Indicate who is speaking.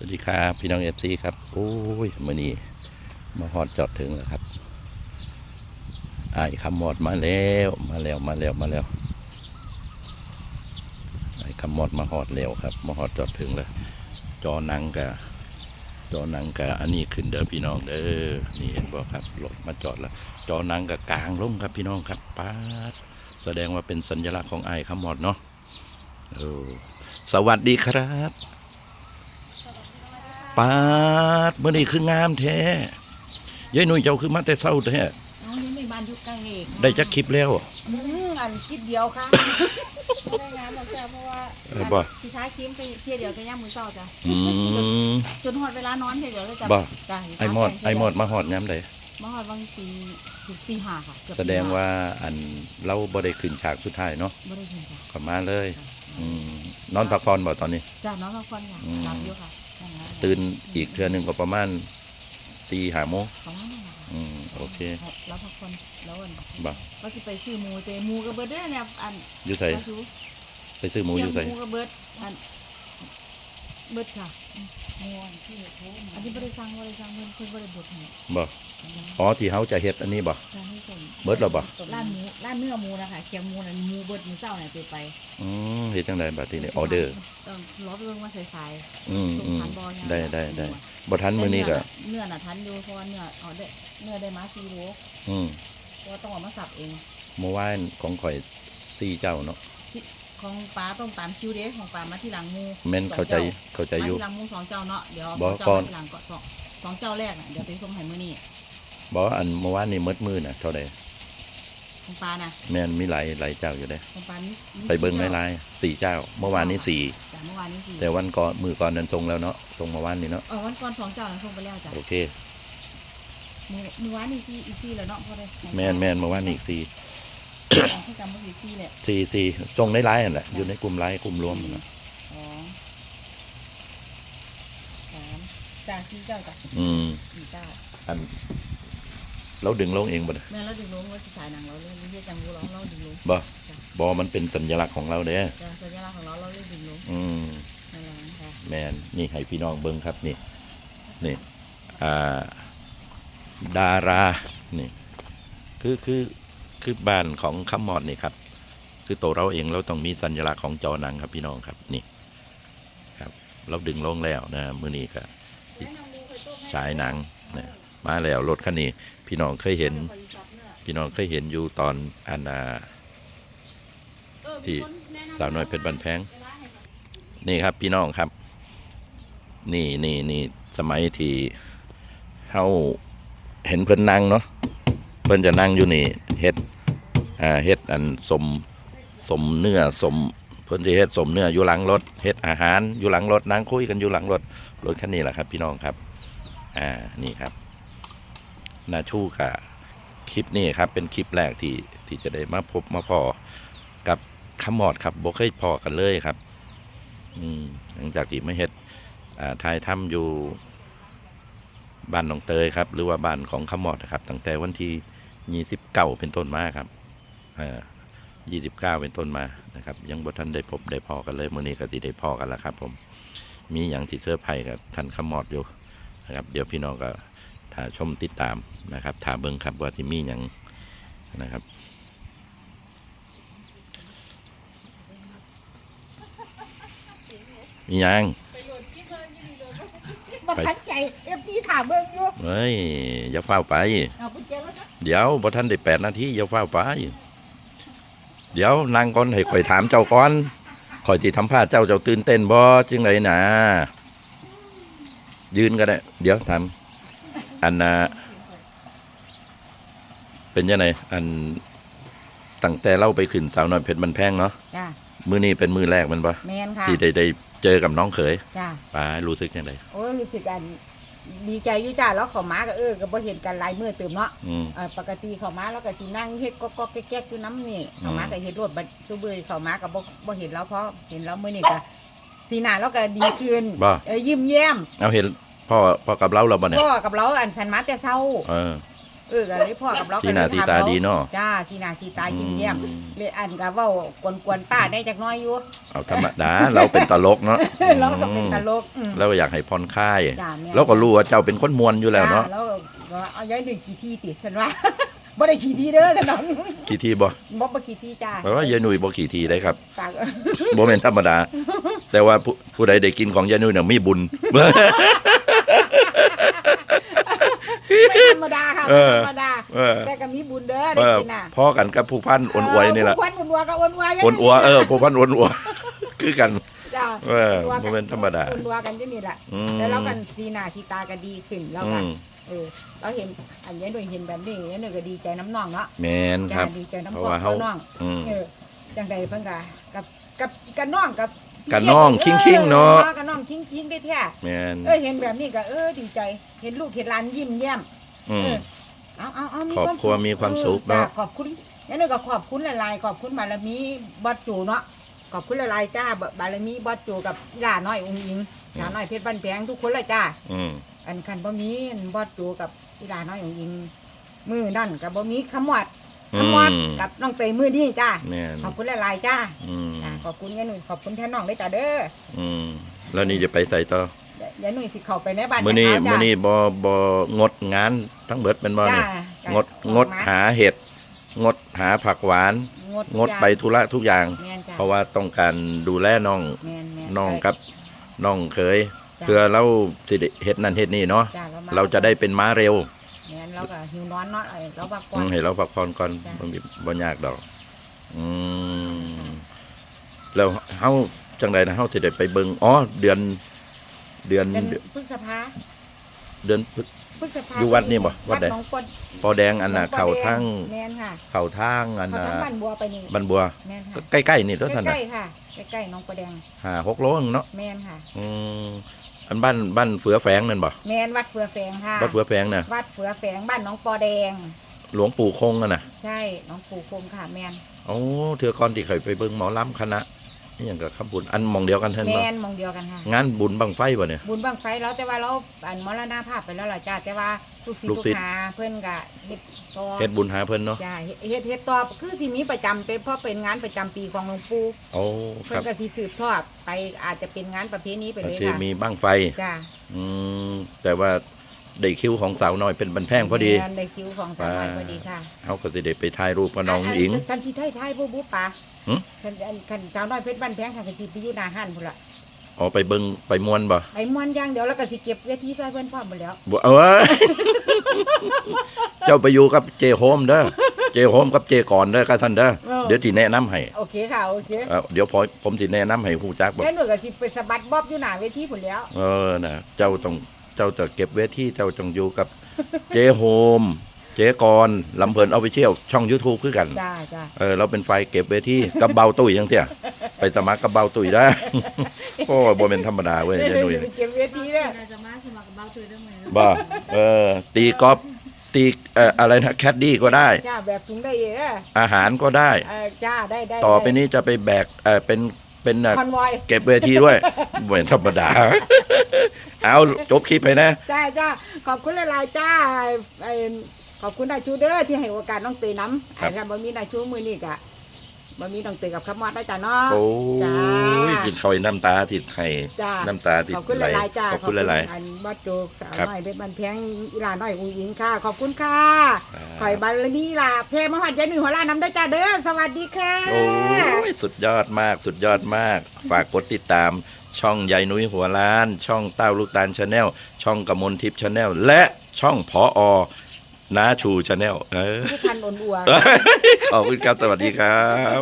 Speaker 1: สวัสดีครับพี่น้องเอฟซีครับ โอ้ยมื่อนี้มาฮอดจอดถึงแล้วครับไอ้คำหมอดมาแล้วมาแล้วมาแล้วมาแล้วไอ้คำหมอดมาฮอดแล้วครับ มาฮอดจอดถึงแล้วจอหนังกะจอหนังกะอันนี้ขึ้นเด้อพี่น้องเด้อนี่เห็นบ่ครับรถมาจอดแล้ว จอหนังกะกลางลงครับพี่น้องครับป๊าดแสดงว่าเป็นสัญลักษณ์ของไอ้คำหมอดเนาะเออสวัสดีครับ ปาดเมื่อนี้คืองามแท้ยายหนุ่ยเจ้าคือมาแต่เศร้าแท้
Speaker 2: น้องยังไม่บ้านอยู่ใกล้เอง
Speaker 1: ได้จักคลิปแล้ว
Speaker 2: อืมอันคลิปเดียวค่ะ
Speaker 3: ไม่ได้งานหรอกจ้ะเพราะว่า
Speaker 1: เออบ่
Speaker 3: สิท้ายคลิปไปเที่ยวเดียวจะย่ำมือเศร้าจ้ะ
Speaker 1: อืม
Speaker 3: จนหอดเวลานอนเที่ยวเดียวเลยจ้ะ
Speaker 1: บ่
Speaker 3: จ้ะ
Speaker 1: ไอมอดไอมอดมาหอดย้ำใด
Speaker 3: มาหอดบางตีถึงตีห้าค่ะเกือบ
Speaker 1: แสดงว่าอันเราบ่ได้ขึ้นฉากสุดท้ายเนาะ
Speaker 3: ไม่ได้เห็นจ้ะ
Speaker 1: ก็มาเลย อืมนอนพักผ่อนบ่ตอนนี้
Speaker 3: จ้ะน้องเราคนค่ะ
Speaker 1: อืม
Speaker 3: หลับอยู่ค่ะนั่นนะ
Speaker 1: ตื่นอีกเทื่อหนึงก็ประมาณสี่ห้าโมง
Speaker 3: ประมาณนั้นแหละค่ะ
Speaker 1: อืมโอเค
Speaker 3: แล้วพักคนแล้วอัน
Speaker 1: บ่
Speaker 3: ว่าสิไปซื้อหมูเตหมูกระเบิดเด้อเนี่ยอัน
Speaker 1: อยู่ไส
Speaker 3: ว่าสิ
Speaker 1: ไปซื้อหมูอยู่ไส
Speaker 3: หมูกระเบิดอัน เบิดค่ะ
Speaker 2: มวนที่โทรมา
Speaker 3: อันนี้บริสั่งบริสั่งเพิ่นเพิ่นบริบทให้
Speaker 1: บ่อ๋อที่เฮาจะเฮ็ดอันนี้บ่
Speaker 3: จะให้ส่ง
Speaker 1: เบิดแล้วบ่
Speaker 3: ร้านหมูร้านเนื้อหมูนะคะเคียงหมูนั่นหมูเบิดหมูเศร้าเนี่ยไปไป
Speaker 1: อืมเฮ็ดจังไดบัดนี้นี่ออเดอร์
Speaker 3: ต้องรอไปเบิ่งว่าสาย
Speaker 1: อืม
Speaker 3: ๆส่ง
Speaker 1: อืม
Speaker 3: ทานบอล
Speaker 1: ได้ได้ได้บ่ทันมื้อนี้ก็
Speaker 3: เนื้อน่ะทันอยู่เพราะว่าเนื้อเอาได้เนื้อได้มาซีโร่
Speaker 1: อืม
Speaker 3: เพราะว่าต้องเอามาสับเอง
Speaker 1: เมื่อวานของข่อยสี่เจ้าเนาะ
Speaker 3: ที่ ของปลาต้องตามคิวเด้ของปลามาที่หลังหมู
Speaker 1: แม่นเข้าใจ
Speaker 3: สอง
Speaker 1: เข้าใจ
Speaker 3: เจ้า
Speaker 1: อยู่
Speaker 3: มาที่หลังหมูสองเจ้าเนาะเดี๋ยว
Speaker 1: บ่
Speaker 3: สอง
Speaker 1: ก่
Speaker 3: เจ้า
Speaker 1: อน
Speaker 3: มาที่หลังก็สองสองเจ้าแรกน่ะเดี๋ยวไปส่งให้มื้อนี้
Speaker 1: บอกว่าอันเมื่อวานนี่มืดมืดน่ะเท่าใด
Speaker 3: ของปลาน่ะ
Speaker 1: แม่นมีหลายหลายเจ้าอยู่เด้
Speaker 3: ของปลานี่นี่
Speaker 1: ไปเบิ่งหลายๆสี่เจ้า เมื่อวานนี้สี่
Speaker 3: จ้ะเมื่อวานนี้สี่
Speaker 1: แต่วันก่อนมือก่อนนั้นส่งแล้วเนาะส่งเมื่อวานนี้เนาะ
Speaker 3: เออวันก่อนสองเจ้าน่ะส่งไปแล้วจ้ะ
Speaker 1: โอเค
Speaker 3: มื้อมื้อวานนี้สี่อีกสี่แล้วเนาะพอได้
Speaker 1: แม่นแม่นเมื่อวานนี้อีกสี่
Speaker 3: ของ ที่จำบ่ผิดสี่แหละ
Speaker 1: สี่สี่ส่งในไลน์นั่นแหละอยู่ในกลุ่มไลน์กลุ่มรวมนั่นน่ะ
Speaker 3: สองสามจ่าสี่เจ้าจ้ะ
Speaker 1: อืม
Speaker 3: สี่เจ้า
Speaker 1: อันเราดึงลงเองบ่เนี่ย
Speaker 3: แม่เราดึงลงว่าจะฉายหนังเราเลยเรียกจังกูร้องเราดึงลง
Speaker 1: บ่บอมันเป็นสัญลักษณ์ของเราเด้
Speaker 3: จะสัญลักษณ์ของเราเราเลยดึงลง
Speaker 1: อืม
Speaker 3: นั่นแหละค่ะ
Speaker 1: แมนนี่ให้พี่น้องเบิ้งครับนี่นี่อ่าดารานี่คือคือ คือบ้านของคำมอดนี่ครับ คือตัวเราเองเราต้องมีสัญลักษณ์ของจอหนังครับพี่น้องครับนี่ครับ เราดึงลงแล้วนะมือนี้ก็ฉายหนังนะมาแล้วรถคันนี้พี่น้องเคยเห็น พี่น้องเคยเห็นอยู่ตอนอันนาที่สาวน้อยเพชรบันแพงนี่ครับพี่น้องครับ นี่นี่นี่สมัยที่เฮาเห็นเพิ่นนั่งเนาะเพิ่นจะนั่งอยู่นี่ เฮ็ดอ่าเฮ็ดอันสมสมเนื้อสมเพิ่นจะเฮ็ดสมเนื้ออยู่หลังรถเฮ็ดอาหารอยู่หลังรถนั่งคุยกันอยู่หลังรถรถคันนี้แหละครับ พี่น้องครับอ่านี่ครับนาชูกะคลิปนี้ครับเป็นคลิปแรกที่ที่จะได้มาพบมาพอกับขมอดครับบ่เคยพอกันเลยครับอืมหลังจากที่ไม่เฮ็ดอ่าถ่ายทำอยู่บ้านหนองเตยครับ หรือว่าบ้านของขมอดนะครับตั้งแต่วันที่ ยี่สิบเก้าเป็นต้นมาครับยี่สิบเก้าเป็นต้นมานะครับ ยังบ่ทันได้พบได้พอกันเลยมื้อนี้ก็สิได้พอกันแล้วครับ ผม มีอย่างที่เสื้อร์ไผ่กับท่านขมอดอยู่นะครับ เดี๋ยวพี่น้องก็ถ้าชมติดตามนะครับถ้าเบิ่งครับว่าที่มีอย่างนะครับมีหยัง
Speaker 2: บัทันใจเอฟซีถามเบิ่งอยู่
Speaker 1: เฮ้ยอย่าเฝ้าไป
Speaker 2: เอาไป เจอแล้วนะ
Speaker 1: เดี๋ยวพอท่านได้แปดนาทีอย่าเฝ้าไป เดี๋ยวนางก่อนให้ข่อยถามเจ้าก่อนข่อยที่ทำผ้าเจ้าเจ้าตื่นเต้นบ่จึงไรนะยืนก็ได้ เดี๋ยวทำอันน่ะเป็นยังไงอันตั้งแต่เราไปขึ้นสาวน้อยเพชรมันแพงเนาะ
Speaker 2: จ้า
Speaker 1: มือนี้เป็นมือแรกแมันบ่
Speaker 2: แมนค่ะ
Speaker 1: ที่ได้ได้เจอกับน้องเขย
Speaker 2: จ้า
Speaker 1: ป้ารู้สึกยังไง
Speaker 2: โอ้ยรู้สึกอัน ดีใจอยู่จ้าแล้วเขามาก็เออก็บ่เห็นกันหลายมื้อเติมเนาะ
Speaker 1: อืม
Speaker 2: เอ่อปกติเขามาแล้วก็สินั่งเฮ็ดก็ก็แก๊กๆอยู่น้ำนี่เขามาก็เฮ็ดรวดบัดซุเบยเขามาก็บ่บ่เห็นแล้วเพราะเห็นแล้วมื้อนี้ก็สีหน้าเราก็ดีขึ้น
Speaker 1: บ่
Speaker 2: เออยิ้มแย้ม
Speaker 1: เอาเห็นพ่อพ่อกับเราเราบ่เนี่ย
Speaker 2: ก็กับเราอันสันมาแต่เช้า
Speaker 1: เออ
Speaker 2: เออก็เลยพ่อกับเรา
Speaker 1: สีหน้า
Speaker 2: ก็เลย
Speaker 1: สีตา
Speaker 2: ถมเข
Speaker 1: ดีเนาะ
Speaker 2: จ้าสีหน้าสีตายิ้มแย้ม
Speaker 1: อืม
Speaker 2: เลยอันก็เว้ากวนๆป้าได้จักหน้อยอยู่
Speaker 1: เอาธรรมดาเราเป็นตลกเนาะ
Speaker 2: เราก็เป็นตลกอืม
Speaker 1: เราก็อยากให้ผ่อนคลาย
Speaker 2: จ้าแม่
Speaker 1: เราก็รู้ว่าเจ้าเป็นคนมวนอยู่แล้วเนาะ
Speaker 2: จ้แล้วก็เอาย้ายหนึ่งขี้ที่ติดฉันว่า บ่ได้ขี้ที่เด้อกันน้อง
Speaker 1: กี่ทีบ่
Speaker 2: บ่บ่ขี้ที่จ้า
Speaker 1: เพราะว่ายายหนุ่ยบ่กี่ทีได้ครับ
Speaker 2: ปาก
Speaker 1: บ่แม่นธรรมดา แต่ว่าผู้ผู้ใดได้กินของยายหนุ่ยเนี่ยมีบุญ
Speaker 2: ไม่ธรรมดาค่ะ
Speaker 1: เอ
Speaker 2: ไม่
Speaker 1: อ
Speaker 2: ธรรมดา
Speaker 1: เออ
Speaker 2: แต่ก็มีบุญเด้อ
Speaker 1: เอ
Speaker 2: ได้
Speaker 1: อ
Speaker 2: กินน่ะ
Speaker 1: พ่อกันกับผู้พันอ้วนอวยนี่แหละ
Speaker 2: เออผู้พันอ้วนอัวก็อ้วนอัว
Speaker 1: อ้วนอัวเออผู้พันอ้วนอัวคือกัน
Speaker 2: จ้า
Speaker 1: เออบ่เป็นธรรมดา
Speaker 2: อ้วนอัวกันที่นี่แหละ
Speaker 1: อืม
Speaker 2: แล้วเรากันสีหน้าสีตาก็ดีขึ้นแล้ว
Speaker 1: อื
Speaker 2: ก็
Speaker 1: ม
Speaker 2: เออเราเห็นอันนี้หน่วยเห็นแบบนี้อันนี้หน่วยก็ดีใจน้ำน้องเนาะ
Speaker 1: แม่นครับ
Speaker 2: จ้าดีใจน้ำ
Speaker 1: เพ
Speaker 2: พ่
Speaker 1: ราะ
Speaker 2: อ
Speaker 1: ว่า
Speaker 2: เขา
Speaker 1: เฮา
Speaker 2: น้อง
Speaker 1: อืม
Speaker 2: เออจังใดเพิ่นก็กับกับกับน้องกับ
Speaker 1: กับน้องคิงๆเนาะ
Speaker 2: ออกับน้อง คิงๆได้แท้
Speaker 1: แม่น
Speaker 2: เออเห็นแบบนี้ก็เออดีใจ เห็นลูกเห็นหลานยิ้มแย้ม
Speaker 1: อืม
Speaker 2: เออเอาเอาเอามี
Speaker 1: ครอบครัว
Speaker 2: สุข
Speaker 1: มีความสุข
Speaker 2: ออจ้
Speaker 1: เนาะ
Speaker 2: ขอบคุณนั่นเลยก็ขอบคุณหลายๆขอบคุณบารมีบอสจูเนาะขอบคุณหลายๆจ้าบารมีบอสจูกับหลาน้อยองค์หญิงหลาน้อยเพชรบ้านแพงทุกคนเลยจ้า
Speaker 1: อืม
Speaker 2: อันคันบ่มีอันบอสจูกับอีหลาน้อยองค์หญิงมือนั่นกับบ่มีขมวด ขมวดกับน้องเตยมือนี่จ้า
Speaker 1: แม่น
Speaker 2: ขอบคุณหลายๆจ้า
Speaker 1: อืม
Speaker 2: จ้าขอบคุณยายหนุ่ยขอบคุณแทนน้องด้วยจ้าเด้อ
Speaker 1: อืมแล้วนี่จะไปใส่ต่อ
Speaker 2: ยายหนุ่ยสิเข้าไปในบ้าน
Speaker 1: มื้อนี้
Speaker 2: แม่
Speaker 1: มื้อ
Speaker 2: ค้า
Speaker 1: นี้บ่บ่งดงานทั้งเบิดเป็นบ่
Speaker 2: จ้า
Speaker 1: นี่
Speaker 2: จ้าง
Speaker 1: ดงดหาเห็ด งดหาผักหวาน
Speaker 2: งด
Speaker 1: งดไปธุระทุกอย่าง
Speaker 2: แม่นจ้า
Speaker 1: เพราะว่าต้องการดูแลน้อง
Speaker 2: แม่นแม่
Speaker 1: น้องกับน้องเคย
Speaker 2: จ้ะ
Speaker 1: เพื่อเราสิได้เฮ็ดนั่นเฮ็ดนี่เนาะ
Speaker 2: จ้ม
Speaker 1: เราจะได้เป็นม้าเร็ว
Speaker 2: แม่น เราก็หิวนอนเนาะเอ้ยเราบักก่อ
Speaker 1: อื
Speaker 2: น
Speaker 1: มให้เราพักผ่อนก่อน
Speaker 2: จ้ะ
Speaker 1: บ่มีบ่ยากดอก อืมแล้วเฮาจังไดนะเฮาสิได้ไปเบิ่งอ๋อเดือน เดือน
Speaker 2: เดือนพฤษภา
Speaker 1: เดือนพฤ
Speaker 2: พฤษภา
Speaker 1: อยู่วัดนี่บ่วัดใด
Speaker 2: หนองปอ
Speaker 1: ปอแดงอันน่ะ
Speaker 2: หงป
Speaker 1: เข้า
Speaker 2: แดง
Speaker 1: ทาง
Speaker 2: แม่นค่ะ
Speaker 1: เข้าทางอัน
Speaker 2: เขา
Speaker 1: น่ะ
Speaker 2: ทั้งบ้านบัวไปนี่
Speaker 1: บันบัว
Speaker 2: แม่น
Speaker 1: ก็
Speaker 2: ค่ะ
Speaker 1: ใกล้ๆนี่ตัวท่าน
Speaker 2: ใก
Speaker 1: น่ะ
Speaker 2: ล้ๆค่ะใกล้ๆหน้องปอแดง
Speaker 1: ห้าหกโลนึงเนาะ
Speaker 2: แม่นค่ะ
Speaker 1: อืม อันบ้านบ้านเฟือแฝงนั่นบ่
Speaker 2: แม่นวัดเฟือแฝงค่ะ
Speaker 1: บ้านเฟือแฝงน่ะ
Speaker 2: วัดเฟือแฝงบ้านหน้องปอแดง
Speaker 1: หลวงปู่คงอะน่ะ
Speaker 2: ใช่หน้องปู่คงค่ะแม่น
Speaker 1: โอ้เถือก่อนที่เคยไปเบิ่งหมอลำคณะ นี่หยังกับคำบุญอันหมองเดียวกันเท่านบ่
Speaker 2: แม่นหมองเดียวกันค่ะ
Speaker 1: งานบุญบังไฟบ่เนี่ย
Speaker 2: บุญบังไฟแล้วแต่ว่าเราอันมรณภาพไปแล้วล่ะจ้าแต่ว่าลูกศิษย์
Speaker 1: ลู
Speaker 2: ลู
Speaker 1: ก
Speaker 2: ก
Speaker 1: ศิษย์
Speaker 2: หาเพิ่นก็เฮ็ดต่อ
Speaker 1: เฮ็ดบุญหาเพิ่นเนาะ
Speaker 2: จ้าเฮ็ดเฮ็ดเฮ็ดต่อคือสิมีประจำเป็นเพราะเป็นงานประจำปีของหลวงปู่
Speaker 1: โอ้ค
Speaker 2: เพิ่
Speaker 1: รั
Speaker 2: น
Speaker 1: บ
Speaker 2: ก็สิสืบทอดไปอาจจะเป็นงานประเพณีไป
Speaker 1: บาง
Speaker 2: เลย
Speaker 1: ที
Speaker 2: ค่ะ
Speaker 1: มีบังไฟ
Speaker 2: จ้า
Speaker 1: อืมแต่ว่าได้คิวของสาวน้อยเป็นบันแพงพอดี
Speaker 2: งานในคิวของสาวน้อยพอดีค่ะ
Speaker 1: เฮาก็สิได้ไปถ่ายรูปกับน้องอิง
Speaker 2: ฉันสิไทยไทยบ่บุปะ
Speaker 1: หึ
Speaker 2: ฉันอันคันสาวน้อยเพชรบ้านแพงค่ะก็สิไปอยู่หน้าห้านพุ่นล่ะ
Speaker 1: ออกไปเบิ่งไปม่วนบ่
Speaker 2: ไอ้ม่วนอย่างเดียวแล้วก็สิเก็บเวทีใส่เพิ่นพร้อมหมดแล้ว
Speaker 1: บ่เอ้ย เจ้าไปอยู่กับเจโฮมเด้อเจโฮมกับเจก่อนเด้อค่ะท่านเด้อ
Speaker 2: เออ
Speaker 1: เดี๋ยวสิแนะนำให้
Speaker 2: โอเคค่ะ โอเค
Speaker 1: เอ่อเดี๋ยวพอผมสิแนะนำให้ฮู้จักบ่
Speaker 2: แค่หนูก็สิไปสะบัดบ๊อบอยู่หน้าเวทีพุ่นแล้ว
Speaker 1: เออนะเจ้าต้องเจ้าจะเก็บเวทีเจ้าจงอยู่กับ เจโฮม เจกรลำเพลินออฟฟิเชียลช่อง YouTube คือกัน
Speaker 2: จ้าจ้า
Speaker 1: เออเราเป็นไฟเก็บเวทีกับเบาตุ้ยยังเตี้ยไปสมัครกับเบาตุ้ยได้ โอ้ยบ่เป็นธรรมดาเว้ย
Speaker 2: เดี๋ย
Speaker 1: ยายวหนุ่ย
Speaker 2: ไปเก็บเวทีเด้อ
Speaker 3: เราจะมาสมัครกับเบ้าตัวได้ไหมเนาะ
Speaker 1: บ้าเออตีกอล์ฟตีเอ่ออะไรนะแคดดี้ก็ได้
Speaker 2: จ้าแบบถุงได้เด้อ
Speaker 1: อาหารก็ได้
Speaker 2: เออจ้าได้ได้
Speaker 1: ต่อไปนี้จะไปแบกเออเป็นเป็นเอ่อ
Speaker 2: คอนวอย
Speaker 1: เก็บเวทีด้วยบ่เป็นธรรมดา เอาจบคลิปไปนะ
Speaker 2: จ้าจ้าขอบคุณหลายๆจ้าไอ้ ขอบคุณนายชูเด้อที่ให้โอกาสน้องเตยน้ำ
Speaker 1: ครับ
Speaker 2: ไอ้ครับบ่มีนายชูมือนี่กะบ่มีน้องเตยกับขมอดได้จ้าเนาะ
Speaker 1: โอ้
Speaker 2: จ้า
Speaker 1: ยกินคอยน้ำตาติดไข่
Speaker 2: จ้า
Speaker 1: น้ำตาติด
Speaker 2: ขอบคุณห
Speaker 1: ไหล
Speaker 2: ลายๆจ้า
Speaker 1: ขอบคุณหลาย
Speaker 2: อันบอสโจกสาว
Speaker 1: ครับ
Speaker 2: น้อยเพชรบันแพงอีหลาน้อยอุ้งอิงค่ะ ขอบคุณค่ะ
Speaker 1: ๆ
Speaker 2: ข่อยบัลลนี่ล่ะเพมหัดยายหนึ่งหัวล้านน้ำได้จ้าเด้อสวัสดีค่ะ
Speaker 1: โอ้ยสุดยอดมากสุดยอดมาก ฝากกดติดตามช่องใยนุ้ยหัวล้าน ช่องเต้าลูกตาลชาแนลช่องกมลทิพย์ชาแนลและช่องพออ น้าชูชาแนลเออ
Speaker 2: พี่พันลอ่อนอัว
Speaker 1: ขอบคุณครับ สวัสดีครับ